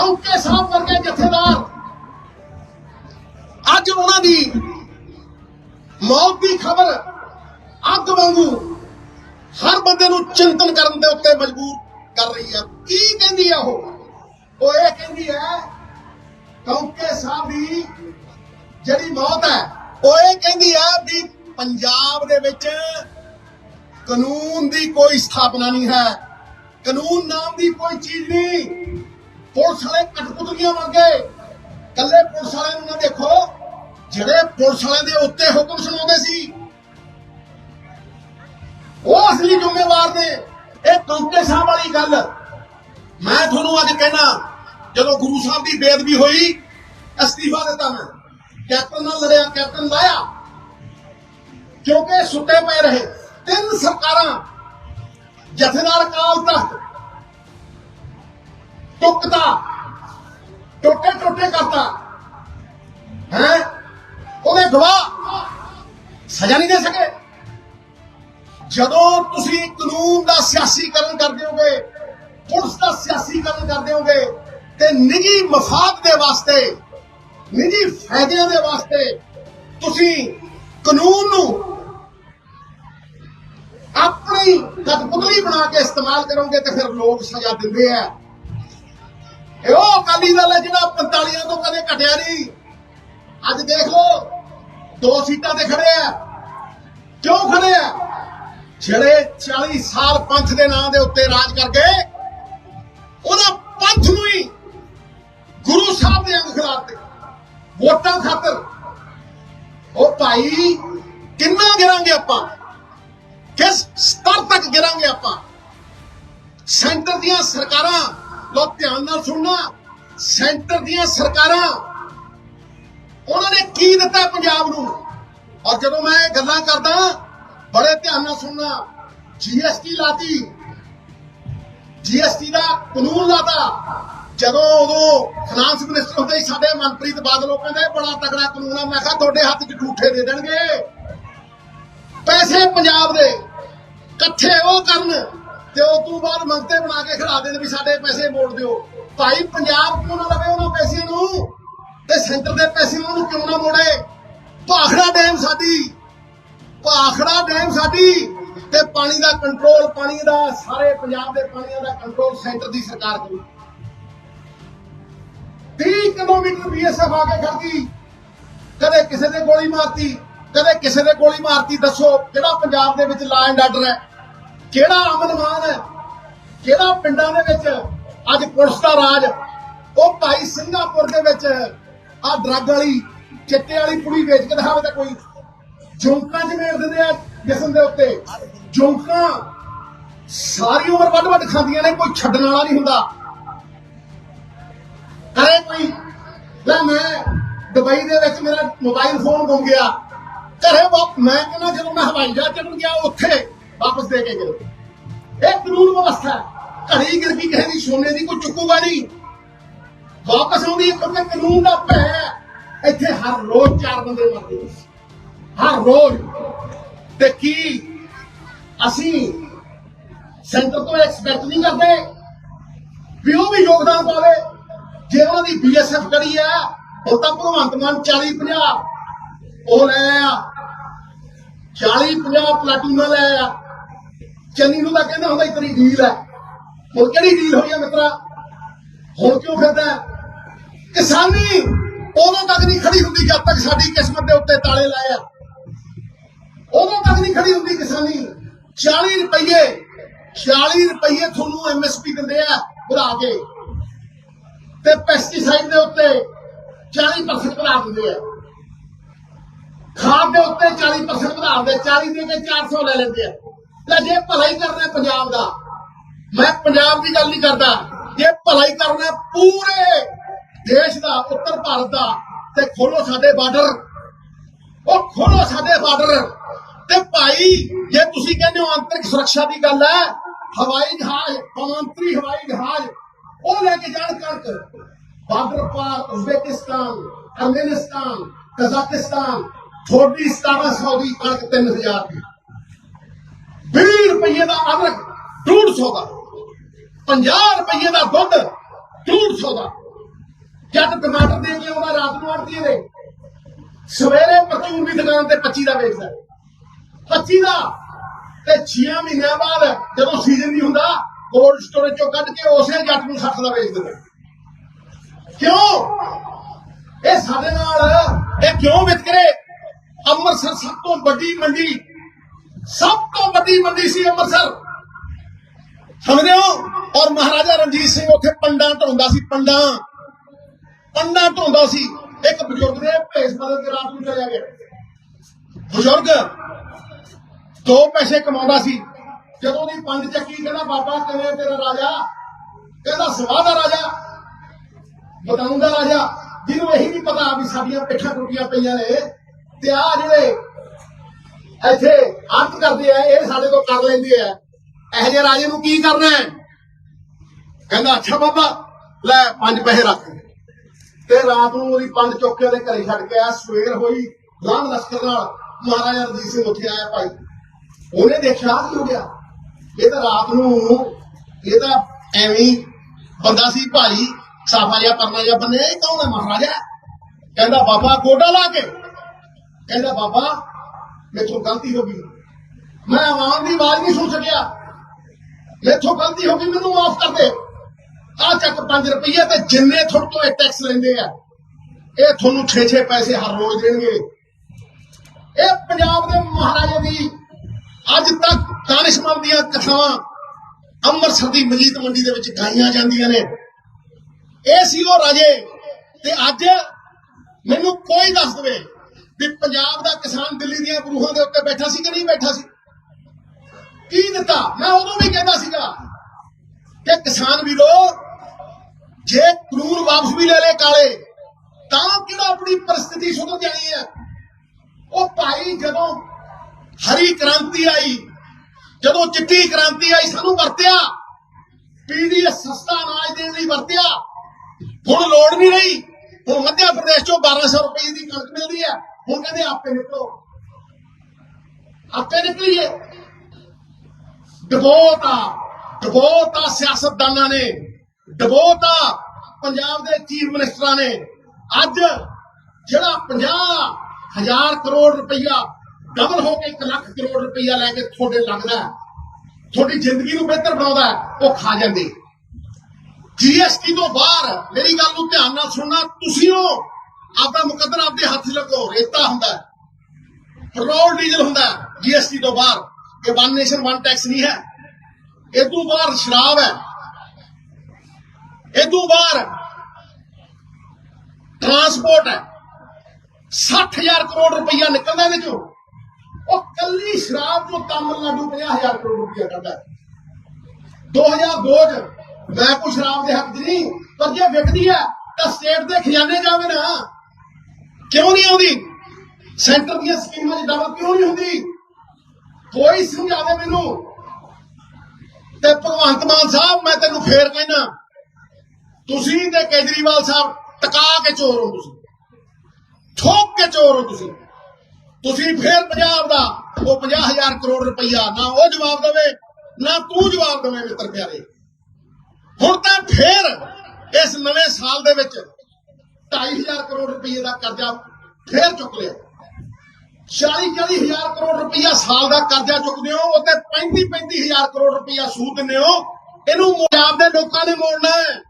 ਕੌਂਕੇ ਸਾਹਿਬ ਵਰਗੇ ਜਥੇਦਾਰ। ਅੱਜ ਉਹਨਾਂ ਦੀ ਮੌਤ ਦੀ ਖਬਰ ਅੱਗ ਵਾਂਗੂ ਹਰ ਬੰਦੇ ਨੂੰ ਚਿੰਤਨ ਕਰਨ ਦੇ ਉੱਤੇ ਮਜਬੂਰ ਕਰ ਰਹੀ ਹੈ ਕੀ ਕਹਿੰਦੀ ਆ ਉਹ? ਉਹ ਇਹ ਕਹਿੰਦੀ ਹੈ ਕੌਕੇ ਸਾਹਿਬ ਦੀ ਜਿਹੜੀ ਮੌਤ ਹੈ, ਉਹ ਇਹ ਕਹਿੰਦੀ ਹੈ ਵੀ ਪੰਜਾਬ ਦੇ ਵਿੱਚ ਕਾਨੂੰਨ ਦੀ ਕੋਈ ਸਥਾਪਨਾ ਨਹੀਂ ਹੈ। ਕਾਨੂੰਨ ਨਾਮ ਦੀ ਕੋਈ ਚੀਜ਼ ਨਹੀਂ। ਪੁਲਿਸ ਵਾਲੇ ਕਠਪੁਤਲੀਆਂ ਮੰਗੇ ਕੱਲੇ ਪੁਲਿਸ ਵਾਲਿਆਂ ਨੂੰ ਨਾ ਦੇਖੋ, ਜਿਹੜੇ ਪੁਲਿਸ ਵਾਲਿਆਂ ਦੇ ਉੱਤੇ ਹੁਕਮ ਸੁਣਾਉਂਦੇ ਸੀ। ਉਹ ਅਸਲੀ ਜ਼ਿੰਮੇਵਾਰ ਨੇ। ਇਹ ਕੌਂਕੇ ਸਾਹਿਬ ਵਾਲੀ ਗੱਲ। ਮੈਂ ਤੁਹਾਨੂੰ ਅੱਜ ਕਹਿਣਾ, ਜਦੋਂ ਗੁਰੂ ਸਾਹਿਬ ਦੀ ਬੇਦਬੀ ਹੋਈ, ਅਸਤੀਫਾ ਦਿੱਤਾ ਮੈਂ। ਕੈਪਟਨ ਨਾਲ ਲੜਿਆ, ਕੈਪਟਨ ਲਾਇਆ। ਕਿਉਂਕਿ ਸੁੱਤੇ ਪਏ ਰਹੇ। ਤਿੰਨ ਸਰਕਾਰਾਂ ਜਥੇਦਾਰ ਕਾਲ ਤਖਤ ਟੁੱਕਦਾ ਟੋਟੇ ਟੋਟੇ ਕਰਤਾ। ਹੈ? ਉਹਦੇ ਗਵਾਹ ਸਜ਼ਾ ਨਹੀਂ ਦੇ ਸਕੇ। ਜਦੋਂ ਤੁਸੀਂ ਕਾਨੂੰਨ ਦਾ ਸਿਆਸੀਕਰਨ ਕਰਦੇ ਹੋਗੇ ਪੁਲਿਸ ਦਾ ਸਿਆਸੀਕਰਨ ਕਰਦੇ ਹੋਗੇ ਤੇ ਨਿੱਜੀ ਮਫਾਦ ਦੇ ਵਾਸਤੇ, ਨਿੱਜੀ ਫਾਇਦਿਆਂ ਦੇ ਵਾਸਤੇ ਤੁਸੀਂ ਕਾਨੂੰਨ ਨੂੰ ਆਪਣੀ ਕਠਪੁਤਲੀ ਬਣਾ ਕੇ ਇਸਤੇਮਾਲ ਕਰੋਗੇ ਤੇ ਫਿਰ ਲੋਕ ਸਜ਼ਾ ਦਿੰਦੇ ਆ। ਇਹ ਉਹ ਅਕਾਲੀ ਦਲ ਹੈ ਜਿਹੜਾ 45 ਤੋਂ ਕਦੇ ਘਟਿਆ ਨਹੀਂ। ਅੱਜ ਦੇਖ ਲਓ ਦੋ ਸੀਟਾਂ ਤੇ ਖੜੇ ਆ। ਕਿਉਂ ਖੜੇ ਆ? ਜਿਹੜੇ 40 ਸਾਲ ਪੰਥ ਦੇ ਨਾਂ ਦੇ ਉੱਤੇ ਰਾਜ ਕਰ ਗਏ ਉਹਨਾਂ ਪੰਥ ਨੂੰ ਹੀ ਗੁਰੂ ਸਾਹਿਬ ਦੇ ਅੰਗ ਖਿਲਾਫ ਵੋਟਾਂ ਖਾਤਰ। ਉਹ ਭਾਈ, ਕਿੰਨਾ ਗਿਰਾਂਗੇ ਆਪਾਂ? ਕਿਸ ਸਤਰ ਤੱਕ ਗਿਰਾਂਗੇ ਆਪਾਂ? ਸੈਂਟਰ ਦੀਆਂ ਸਰਕਾਰਾਂ ਲੋ ਧਿਆਨ ਨਾਲ ਸੁਣਨਾ। ਸੈਂਟਰ ਦੀਆਂ ਸਰਕਾਰਾਂ, ਉਹਨਾਂ ਨੇ ਕੀ ਦਿੱਤਾ ਪੰਜਾਬ ਨੂੰ? ਔਰ ਜਦੋਂ ਮੈਂ ਗੱਲਾਂ ਕਰਦਾ, ਬੜੇ ਧਿਆਨ ਨਾਲ ਸੁਣਨਾ। ਜੀਐਸਟੀ ਲਾਤੀ। ਜੀਐਸਟੀ ਦਾ ਕਾਨੂੰਨ ਲਾਤਾ। ਜਦੋਂ ਉਦੋਂ ਫਾਈਨਾਂਸ ਮਿਨਿਸਟਰ ਹੁੰਦੇ ਸੀ, ਸਾਡੇ ਮਨਪ੍ਰੀਤ ਬਾਦਲ, ਉਹ ਕਹਿੰਦੇ, ਬੜਾ ਤਗੜਾ ਕਾਨੂੰਨ ਆ। ਮੈਂ ਕਿਹਾ, ਤੁਹਾਡੇ ਹੱਥ 'ਚ ਝੂਠੇ ਦੇ ਦੇਣਗੇ। ਪੈਸੇ ਪੰਜਾਬ ਦੇ। ਇਕੱਠੇ ਉਹ ਕਰਨ ਤੇ ਉਹ ਤੋਂ ਬਾਅਦ ਮੰਗਤੇ ਬਣਾ ਕੇ ਖੜਾ ਦੇਣ ਵੀ ਸਾਡੇ ਪੈਸੇ ਮੋੜ ਦਿਓ। ਭਾਈ, ਪੰਜਾਬ ਕਿਉਂ ਨਾ ਲਵੇ ਉਹਨਾਂ ਪੈਸਿਆਂ ਨੂੰ? ਤੇ ਸੈਂਟਰ ਦੇ ਪੈਸੇ ਉਹਨੂੰ ਕਿਉਂ ਨਾ ਮੋੜੇ? ਭਾਖੜਾ ਡੈਮ ਸਾਡੀ, ਭਾਖੜਾ ਡੈਮ ਸਾਡੀ, ਤੇ ਪਾਣੀ ਦਾ ਕੰਟਰੋਲ ਪਾਣੀ ਦਾ ਸਾਰੇ ਪੰਜਾਬ ਦੇ ਪਾਣੀਆਂ ਦਾ ਕੰਟਰੋਲ ਸੈਂਟਰ ਦੀ ਸਰਕਾਰ ਕਰੂ। 30 ਕਿਲੋਮੀਟਰ ਬੀਐਸਐਫ ਆ ਕੇ ਖੜਦੀ ਕਦੇ ਕਿਸੇ ਦੇ ਗੋਲੀ ਮਾਰਤੀ, ਕਦੇ ਕਿਸੇ ਦੇ ਗੋਲੀ ਮਾਰਤੀ, ਦੱਸੋ, ਜਿਹੜਾ ਪੰਜਾਬ ਦੇ ਵਿੱਚ ਲਾ ਐਂਡ ਆਰਡਰ ਹੈ ਕਿਹੜਾ ਅਮਨ ਮਾਨ ਹੈ ਕਿਹੜਾ ਪਿੰਡਾਂ ਦੇ ਵਿੱਚ ਅੱਜ ਪੁਲਿਸ ਦਾ ਰਾਜ, ਉਹ ਭਾਈ ਸਿੰਗਾਪੁਰ ਦੇ ਵਿੱਚ ਆ ਡਰੱਗ ਵਾਲੀ, ਚਿੱਟੇ ਵਾਲੀ ਪੁੜੀ ਵੇਚ ਕੇ ਦਿਖਾਵੇ ਤਾਂ ਕੋਈ ਜੋਂਕਾਂ ਚ ਮੇਰ ਦਿੰਦੇ ਆ ਜਿਸਮ ਦੇ ਉੱਤੇ। ਜੋਂਕਾਂ ਸਾਰੀ ਉਮਰ ਵੱਡ ਵੱਡ ਖਾਂਦੀਆਂ ਨੇ, ਕੋਈ ਛੱਡਣ ਵਾਲਾ ਨਹੀਂ ਹੁੰਦਾ। ਕਰੇ ਕੋਈ? ਲੈ ਮੈਂ ਦੁਬਈ ਦੇ ਵਿੱਚ ਮੇਰਾ ਮੋਬਾਈਲ ਫੋਨ ਗੁੰਮ ਗਿਆ। ਘਰੇ ਵਾਪ ਮੈਂ ਕਹਿੰਦਾ ਜਦੋਂ ਮੈਂ ਹਵਾਈ ਜਹਾਜ਼ ਚੜਨ ਗਿਆ ਉੱਥੇ ਵਾਪਸ ਦੇ ਕੇ ਗਏ। ਇਹ ਕਾਨੂੰਨ ਵਿਵਸਥਾ ਹੈ। ਘੜੀ ਗਿਰ ਗਈ ਕਿਸੇ ਦੀ ਸੋਨੇ ਦੀ ਕੋਈ ਚੁੱਕੂਗਾ ਨਹੀਂ। ਵਾਪਸ ਆਉਂਦੀ ਕਿਉਂਕਿ ਕਾਨੂੰਨ ਦਾ ਭੈ ਹੈ। ਇੱਥੇ ਹਰ ਰੋਜ਼ ਚਾਰ ਬੰਦੇ ਮਰਦੇ ਹਰ ਰੋਜ਼। ਤੇ ਕੀ ਅਸੀਂ ਸੈਂਟਰ ਤੋਂ ਐਕਸਪੈਕਟ ਨਹੀਂ ਕਰਦੇ ਵੀ ਉਹ ਵੀ ਯੋਗਦਾਨ ਪਾਵੇ। ਜੇ ਉਹਨਾਂ ਦੀ ਬੀਐਸਐਫ ਕਰੀ ਆ ਉਹ ਤਾਂ ਭਗਵੰਤ ਮਾਨ 40 50 ਉਹ ਲੈ ਆ। 40 50 ਪਲਾਟੂਨਾਂ ਲੈ ਆ। ਚੰਨੀ ਨੂੰ ਤਾਂ ਕਹਿੰਦਾ ਹੁੰਦਾ ਸੀ ਤੇਰੀ ਡੀਲ ਹੈ। ਹੁਣ ਕਿਹੜੀ ਡੀਲ ਹੋਈ ਹੈ ਮਿੱਤਰਾ? ਹੁਣ ਕਿਉਂ ਫਿਰਦਾ ਕਿਸਾਨੀ, ਉਦੋਂ ਤੱਕ ਨਹੀਂ ਖੜੀ ਹੁੰਦੀ ਜਦ ਤੱਕ ਸਾਡੀ ਕਿਸਮਤ ਦੇ ਉੱਤੇ ਤਾਲੇ ਲਾਏ ਆ। ਉਦੋਂ ਤੱਕ ਨਹੀਂ ਖੜੀ ਹੁੰਦੀ ਕਿਸਾਨੀ। 40 ਰੁਪਏ 40 ਰੁਪਏ ਤੁਹਾਨੂੰ ਐਮਐਸਪੀ ਦਿੰਦੇ ਆ ਵਧਾ ਕੇ। ਤੇ ਪੈਸਟੀਸਾਈਡ ਦੇ ਉੱਤੇ 40% ਵਧਾ ਦਿੰਦੇ ਆ। ਖਾਦ ਦੇ ਉੱਤੇ 40% ਵਧਾ ਦਿੰਦੇ 40 ਦੇ ਕੇ 400 ਲੈ ਲੈਂਦੇ ਆ। ਲੈ ਜੇ ਭਲਾਈ ਕਰਨਾ ਪੰਜਾਬ ਦਾ, ਮੈਂ ਪੰਜਾਬ ਦੀ ਗੱਲ ਨਹੀਂ ਕਰਦਾ। ਜੇ ਭਲਾਈ ਕਰਨਾ ਪੂਰੇ ਦੇਸ਼ ਦਾ, ਉੱਤਰ ਭਾਰਤ ਦਾ, ਤੇ ਖੋਲੋ ਸਾਡੇ ਬਾਰਡਰ। ਉਹ ਖੋਲੋ ਸਾਡੇ ਬਾਰਡਰ। ਤੇ ਭਾਈ, ਜੇ ਤੁਸੀਂ ਕਹਿੰਦੇ ਹੋ ਆਂਤਰਿਕ ਸੁਰੱਖਿਆ ਦੀ ਗੱਲ ਹੈ, ਹਵਾਈ ਜਹਾਜ਼, ਕੌਮਾਂਤਰੀ ਹਵਾਈ ਜਹਾਜ਼, ਉਹ ਲੈ ਕੇ ਜਾਣ ਕਣਕ। ਬਾਰਡਰ ਪਾਰ ਉਜ਼ਬੇਕਿਸਤਾਨ, ਅਰਮੇਨਿਸਤਾਨ, ਕਜ਼ਾਕਿਸਤਾਨ, ਥੋੜੀ 1700 ਦੀ ਕਣਕ 3000 ਦੀ। ਰੁਪਏ ਦਾ ਅਦਰਕ 150 ਦਾ 50 ਰੁਪਏ ਦਾ ਦੁੱਧ 150 ਦਾ। ਜਦ ਟਮਾਟਰ ਦੇ ਕੇ ਆਉਂਦਾ, ਰਾਤ ਨੂੰ ਆੜਤੀ ਦੇ ਸਵੇਰੇ ਪਰਚੂਨ ਦੀ ਦੁਕਾਨ ਤੇ 25 ਦਾ ਵੇਚਦਾ। 25 ਦਾ ਤੇ 6 ਮਹੀਨਿਆਂ ਬਾਅਦ ਜਦੋਂ ਸੀਜ਼ਨ ਨਹੀਂ ਹੁੰਦਾ ਕੋਲਡ ਸਟੋਰੇਜ ਚੋਂ ਕੱਢ ਕੇ ਉਸੇ ਜੱਟ ਨੂੰ 60 ਦਾ ਵੇਚ ਦਿੰਦਾ। ਕਿਉਂ? ਇਹ ਸਾਡੇ ਨਾਲ, ਇਹ ਕਿਉਂ ਵਿਤਕਰੇ? ਅੰਮ੍ਰਿਤਸਰ ਸਭ ਤੋਂ ਵੱਡੀ ਮੰਡੀ ਸਭ ਤੋਂ ਵੱਡੀ ਮੰਡੀ ਸੀ ਅੰਮ੍ਰਿਤਸਰ। ਸਮਝਦੇ ਹੋ? ਔਰ ਮਹਾਰਾਜਾ ਰਣਜੀਤ ਸਿੰਘ ਉੱਥੇ ਪੰਡਾਂ ਢਾਉਂਦਾ ਸੀ, ਪੰਡਾਂ। ਪੰਡਾਂ ਢਾਉਂਦਾ ਸੀ। ਇੱਕ ਬਜ਼ੁਰਗ ਦੇ ਭੇਸ ਬਦਲ ਕੇ ਰਾਤ ਨੂੰ ਚਲਿਆ ਗਿਆ। ਬਜ਼ੁਰਗ, ਦੋ ਪੈਸੇ ਕਮਾਉਂਦਾ ਸੀ। ਜਦੋਂ ਦੀ ਪੰਡ ਚੱਕੀ, ਕਹਿੰਦਾ, ਬਾਬਾ ਕਿਵੇਂ ਤੇਰਾ ਰਾਜਾ। ਕਹਿੰਦਾ, ਸਵਾਹ ਦਾ ਰਾਜਾ। ਬਤਾਉਂਦਾ ਰਾਜਾ, ਜਿਹਨੂੰ ਇਹੀ ਨਹੀਂ ਪਤਾ ਵੀ ਸਾਡੀਆਂ ਪਿੱਠਾਂ ਟੁੱਟੀਆਂ ਪਈਆਂ ਨੇ, ਤੇ ਆ ਜਿਹੜੇ ਇੱਥੇ ਅਰਥ ਕਰਦੇ ਆ, ਇਹ ਸਾਡੇ ਤੋਂ ਕਰ ਲੈਂਦੇ ਆ। ਇਹੋ ਜਿਹੇ ਰਾਜੇ ਨੂੰ ਕੀ ਕਰਨਾ ਹੈ? ਕਹਿੰਦਾ, ਅੱਛਾ ਬਾਬਾ, ਲੈ ਪੰਜ ਪੈਸੇ ਰੱਖ ਤੇ ਰਾਤ ਨੂੰ ਉਹਦੀ ਪੰਜ ਚੁੱਕ ਕੇ ਘਰੇ ਛੱਡ ਕੇ ਆ ਸਵੇਰ ਹੋਈ ਲਾਂਘ ਲਸ਼ਕਰ ਨਾਲ ਮਹਾਰਾਜਾ ਰਣਜੀਤ ਸਿੰਘ ਉੱਥੇ ਆਇਆ ਭਾਈ। ਉਹਨੇ ਦੇਖਿਆ ਕੀ ਹੋ ਗਿਆ? ਇਹ ਤਾਂ ਰਾਤ ਨੂੰ, ਇਹ ਤਾਂ ਐਵੇਂ ਬੰਦਾ ਸੀ ਭਾਈ ਸਾਫਾ ਜਿਹਾ, ਪਰਨਾ ਜਿਹਾ ਬੰਨੇ ਇਹ ਕੌਣ ਹੈ ਮਹਾਰਾਜਾ? ਕਹਿੰਦਾ, ਬਾਬਾ, ਗੋਡਾ ਲਾ ਕੇ। ਕਹਿੰਦਾ, ਬਾਬਾ ਮੇਥੋਂ ਗਲਤੀ ਹੋ ਗਈ ਮੈਂ ਆਵਾਮ ਦੀ ਆਵਾਜ਼ ਨਹੀਂ ਸੁਣ ਸਕਿਆ। ਮੇਥੋਂ ਗਲਤੀ ਹੋ ਗਈ, ਮੈਨੂੰ ਮਾਫ ਕਰ ਦੇ। ਆ ਚੱਕ 5 ਰੁਪਏ ਤੇ ਜਿੰਨੇ ਤੁਹਾਡੇ ਤੋਂ ਇਹ ਟੈਕਸ ਲੈਂਦੇ ਆ, ਇਹ ਤੁਹਾਨੂੰ 6-6 ਪੈਸੇ ਹਰ ਰੋਜ਼ ਦੇਣਗੇ। ਇਹ ਪੰਜਾਬ ਦੇ ਮਹਾਰਾਜੇ ਦੀ ਅੱਜ ਤੱਕ ਦਾਨਿਸ਼ਮੰਦ ਦੀਆਂ ਕਥਾਵਾਂ ਅੰਮ੍ਰਿਤਸਰ ਦੀ ਮਜੀਦ ਮੰਡੀ ਦੇ ਵਿੱਚ ਗਾਈਆਂ ਜਾਂਦੀਆਂ ਨੇ। ਇਹ ਸੀ ਉਹ ਰਾਜੇ ਤੇ ਅੱਜ ਮੈਨੂੰ ਕੋਈ ਦੱਸ ਦੇਵੇ ਵੀ ਪੰਜਾਬ ਦਾ ਕਿਸਾਨ ਦਿੱਲੀ ਦੀਆਂ ਬਰੂਹਾਂ ਦੇ ਉੱਤੇ ਬੈਠਾ ਸੀ ਕਿ ਨਹੀਂ ਬੈਠਾ ਸੀ? ਕੀ ਦਿੱਤਾ? ਮੈਂ ਉਦੋਂ ਵੀ ਕਹਿੰਦਾ ਸੀਗਾ ਕਿ ਕਿਸਾਨ ਵੀਰੋ, ਜੇ ਕਾਨੂੰਨ ਵਾਪਸ ਵੀ ਲੈ ਲੈ ਕਾਲੇ, ਤਾਂ ਕਿਹੜਾ ਆਪਣੀ ਪਰਿਸਥਿਤੀ ਸੁਧਰ ਜਾਣੀ ਹੈ? ਉਹ ਭਾਈ ਜਦੋਂ ਹਰੀ ਕ੍ਰਾਂਤੀ ਆਈ, ਜਦੋਂ ਚਿੱਟੀ ਕ੍ਰਾਂਤੀ ਆਈ, ਸਾਨੂੰ ਵਰਤਿਆ, ਪੀਡੀਐਸ ਸਸਤਾ ਅਨਾਜ ਦੇਣ ਲਈ ਵਰਤਿਆ, ਹੁਣ ਲੋੜ ਨਹੀਂ। ਰਹੀ ਹੁਣ ਮੱਧ ਪ੍ਰਦੇਸ਼ ਚੋਂ 1200 ਰੁਪਏ ਦੀ ਕਣਕ ਮਿਲਦੀ ਹੈ। ਹੁਣ ਕਹਿੰਦੇ ਆਪੇ ਨਿਕਲੋ। ਆਪੇ ਨਿਕਲੀਏ। ਡਬੋਤਾ ਡਬੋਤਾ ਸਿਆਸਤਦਾਨਾਂ ਨੇ। ਡਬੋਤਾ ਪੰਜਾਬ ਦੇ ਚੀਫ ਮਿਨਿਸਟਰਾਂ ਨੇ। ਅੱਜ ਜਿਹੜਾ 50000 ਕਰੋੜ ਰੁਪਈਆ ਡਬਲ ਹੋ ਕੇ 1 ਲੱਖ ਕਰੋੜ ਰੁਪਈਆ ਲੈ ਕੇ ਤੁਹਾਡੇ ਲੱਗਦਾ ਤੁਹਾਡੀ ਜ਼ਿੰਦਗੀ ਨੂੰ ਬਿਹਤਰ ਬਣਾਉਂਦਾ ਉਹ ਖਾ ਜਾਂਦੇ। ਜੀਐਸਟੀ ਤੋਂ ਬਾਹਰ ਮੇਰੀ ਗੱਲ ਨੂੰ ਧਿਆਨ ਨਾਲ ਸੁਣਨਾ, ਤੁਸੀਂ ਹੋ। ਆਪਦਾ ਮੁਕੱਦਰ ਆਪਦੇ ਹੱਥ ਲੱਗੋ, ਰੇਤਾ ਹੁੰਦਾ ਪੈਟਰੋਲ ਡੀਜ਼ਲ ਹੁੰਦਾ ਜੀਐਸਟੀ ਤੋਂ ਬਾਹਰ। ਇਹ ਵਨ ਨੇਸ਼ਨ ਵਨ ਟੈਕਸ ਨਹੀਂ ਹੈ। ਇਹ ਤੋਂ ਬਾਹਰ ਸ਼ਰਾਬ ਹੈ। ਇਹ ਤੋਂ ਬਾਹਰ ਟਰਾਂਸਪੋਰਟ ਹੈ। 60000 ਕਰੋੜ ਰੁਪਈਆ ਨਿਕਲਦਾ ਇਹਦੇ ਚੋਂ। ਉਹ ਕੱਲੀ ਸ਼ਰਾਬ ਤੋਂ ਤਾਮਿਲਨਾਡੂ 50000 ਕਰੋੜ ਰੁਪਈਆ ਕੱਢਦਾ ਹੈ। 2002 ਚ ਮੈਂ ਕੋਈ ਸ਼ਰਾਬ ਦੇ ਹੱਕ 'ਚ ਨਹੀਂ, ਪਰ ਜੇ ਵਿਕਦੀ ਹੈ, ਤਾਂ ਸਟੇਟ ਦੇ ਖਜ਼ਾਨੇ ਜਾਵੇ ਨਾ। ਕਿਉਂ ਨਹੀਂ ਆਉਂਦੀ? ਸੈਂਟਰ ਦੀਆਂ ਸਕੀਮਾਂ 'ਚ ਡਬਲ ਕਿਉਂ ਨਹੀਂ ਹੁੰਦੀ? ਕੋਈ ਸਮਝਾਵੇ ਮੈਨੂੰ? ਤੇ ਭਗਵੰਤ ਮਾਨ ਸਾਹਿਬ, ਮੈਂ ਤੈਨੂੰ ਫੇਰ ਕਹਿਣਾ ਤੁਸੀਂ ਤੇ ਕੇਜਰੀਵਾਲ ਸਾਹਿਬ ਟਕਾ ਕੇ ਚੋਰ ਹੋ ਤੁਸੀਂ। ਠੋਕ ਕੇ ਚੋਰ ਹੋ ਤੁਸੀਂ। ਤੁਸੀਂ ਫੇਰ ਪੰਜਾਬ ਦਾ, ਉਹ 50000 ਕਰੋੜ ਰੁਪਈਆ ਨਾ ਉਹ ਜਵਾਬ ਦੇਵੇ, ਨਾ ਤੂੰ ਜਵਾਬ ਦੇਵੇਂ ਮਿੱਤਰ ਪਿਆਰੇ। ਹੁਣ ਤਾਂ ਫੇਰ ਇਸ ਨਵੇਂ ਸਾਲ ਦੇ ਵਿੱਚ 2500 ਕਰੋੜ ਰੁਪਏ ਦਾ ਕਰਜ਼ਾ ਫੇਰ ਚੁੱਕ ਲਿਆ। 40 40000 ਕਰੋੜ ਰੁਪਇਆ ਸਾਲ ਦਾ ਕਰਜ਼ਾ ਚੁੱਕਦੇ ਹੋ ਉੱਤੇ 35 35000 ਕਰੋੜ ਰੁਪਈਆ ਸੂਦ ਦਿੰਦੇ ਹੋ। ਇਹਨੂੰ ਪੰਜਾਬ ਦੇ ਲੋਕਾਂ ਨੇ ਮੋੜਨਾ ਹੈ।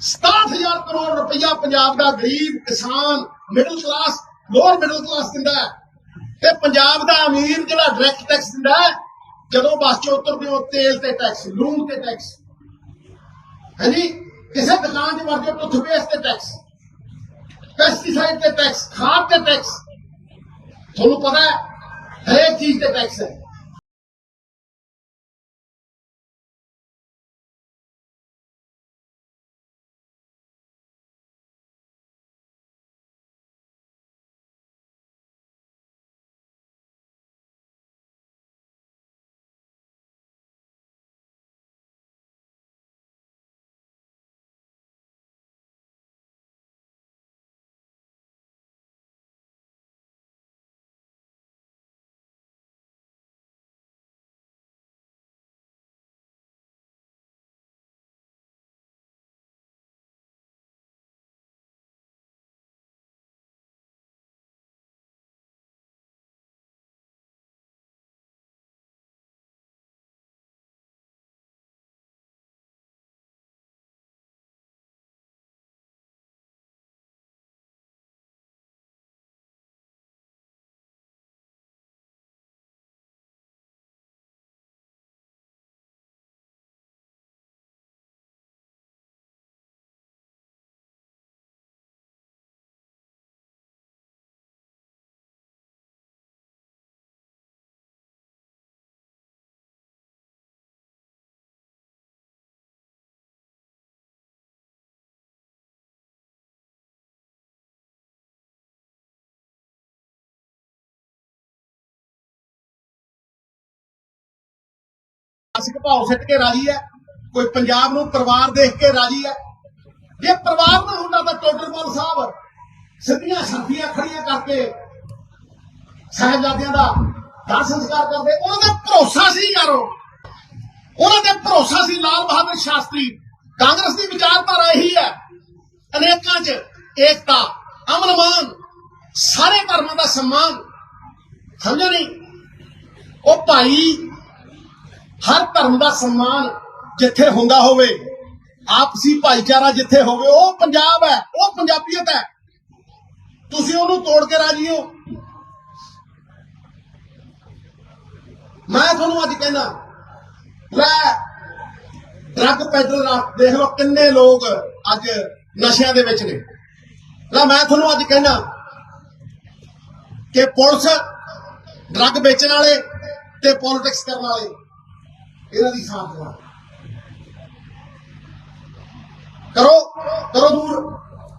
67000 ਕਰੋੜ ਰੁਪਈਆ ਪੰਜਾਬ ਦਾ ਗਰੀਬ ਕਿਸਾਨ middle class lower middle class ਦਿੰਦਾ ਹੈ। ਤੇ ਪੰਜਾਬ ਦਾ ਅਮੀਰ ਜਿਹੜਾ ਡਾਇਰੈਕਟ ਟੈਕਸ ਦਿੰਦਾ ਹੈ, ਜਦੋਂ ਬੱਸ ਚ ਉਤਰਦੇ ਹੋ, ਤੇਲ ਤੇ ਟੈਕਸ ਲੂਣ ਤੇ ਟੈਕਸ ਹਾਂਜੀ ਕਿਸੇ ਦੁਕਾਨ 'ਚ ਵਰਦੇ ਹੋ ਟੁੱਥਪੇਸਟ ਤੇ ਟੈਕਸ ਪੈਸਟੀਸਾਈਡ ਤੇ ਟੈਕਸ ਖਾਦ ਤੇ ਟੈਕਸ ਤੁਹਾਨੂੰ ਪਤਾ ਹੈ, ਹਰੇਕ ਚੀਜ਼ ਤੇ ਟੈਕਸ ਹੈ। ਅਸਿਕ ਭਾਉ ਸਿੱਟ ਕੇ ਰਾਜੀ ਹੈ। ਕੋਈ ਪੰਜਾਬ ਨੂੰ ਪਰਿਵਾਰ ਦੇਖ ਕੇ ਰਾਜੀ ਹੈ। ਜੇ ਪਰਿਵਾਰ ਨਾ ਹੁੰਦਾ ਤਾਂ ਟੋਡਰਮਲ ਸਾਹਿਬ ਸਿੱਧੀਆਂ ਸ਼ਰਫੀਆਂ ਖੜੀਆਂ ਕਰਕੇ ਸਾਹਿਬਜ਼ਾਦਿਆਂ ਦਾ ਦਾਹ ਸੰਸਕਾਰ ਕਰਦੇ। ਉਹਨਾਂ ਦਾ ਭਰੋਸਾ ਸੀ ਯਾਰੋ। ਉਹਨਾਂ ਦੇ ਭਰੋਸਾ ਸੀ ਲਾਲ ਬਹਾਦਰ ਸ਼ਾਸਤਰੀ। ਕਾਂਗਰਸ ਦੀ ਵਿਚਾਰਧਾਰਾ ਇਹੀ ਹੈ। ਅਨੇਕਾਂ ਚ ਏਕਤਾ, ਅਮਨ ਸਾਰੇ ਧਰਮਾਂ ਦਾ ਸਨਮਾਨ। ਸਮਝੋ ਨਹੀਂ? ਉਹ ਭਾਈ ਹਰ ਧਰਮ ਦਾ ਸਨਮਾਨ ਜਿੱਥੇ ਹੁੰਦਾ ਹੋਵੇ, ਆਪਸੀ ਭਾਈਚਾਰਾ ਜਿੱਥੇ ਹੋਵੇ, ਉਹ ਪੰਜਾਬ ਹੈ, ਉਹ ਪੰਜਾਬੀਅਤ ਹੈ। ਤੁਸੀਂ ਉਹਨੂੰ ਤੋੜ ਕੇ ਰਾਜੀ ਹੋ। ਮੈਂ ਤੁਹਾਨੂੰ ਅੱਜ ਕਹਿੰਦਾ, ਲੈ ਡਰੱਗ ਪੈਡਲਰ ਦੇਖ ਲਓ ਕਿੰਨੇ ਲੋਕ ਅੱਜ ਨਸ਼ਿਆਂ ਦੇ ਵਿੱਚ ਨੇ। ਲੈ, ਮੈਂ ਤੁਹਾਨੂੰ ਅੱਜ ਕਹਿੰਦਾ ਕਿ ਪੁਲਿਸ ਡਰੱਗ ਵੇਚਣ ਵਾਲੇ ਤੇ ਪੋਲਿਟਿਕਸ ਕਰਨ ਵਾਲੇ ਇਹਨਾਂ ਦੀ ਖਾਤਮਾ ਕਰੋ ਕਰੋ ਦੂਰ।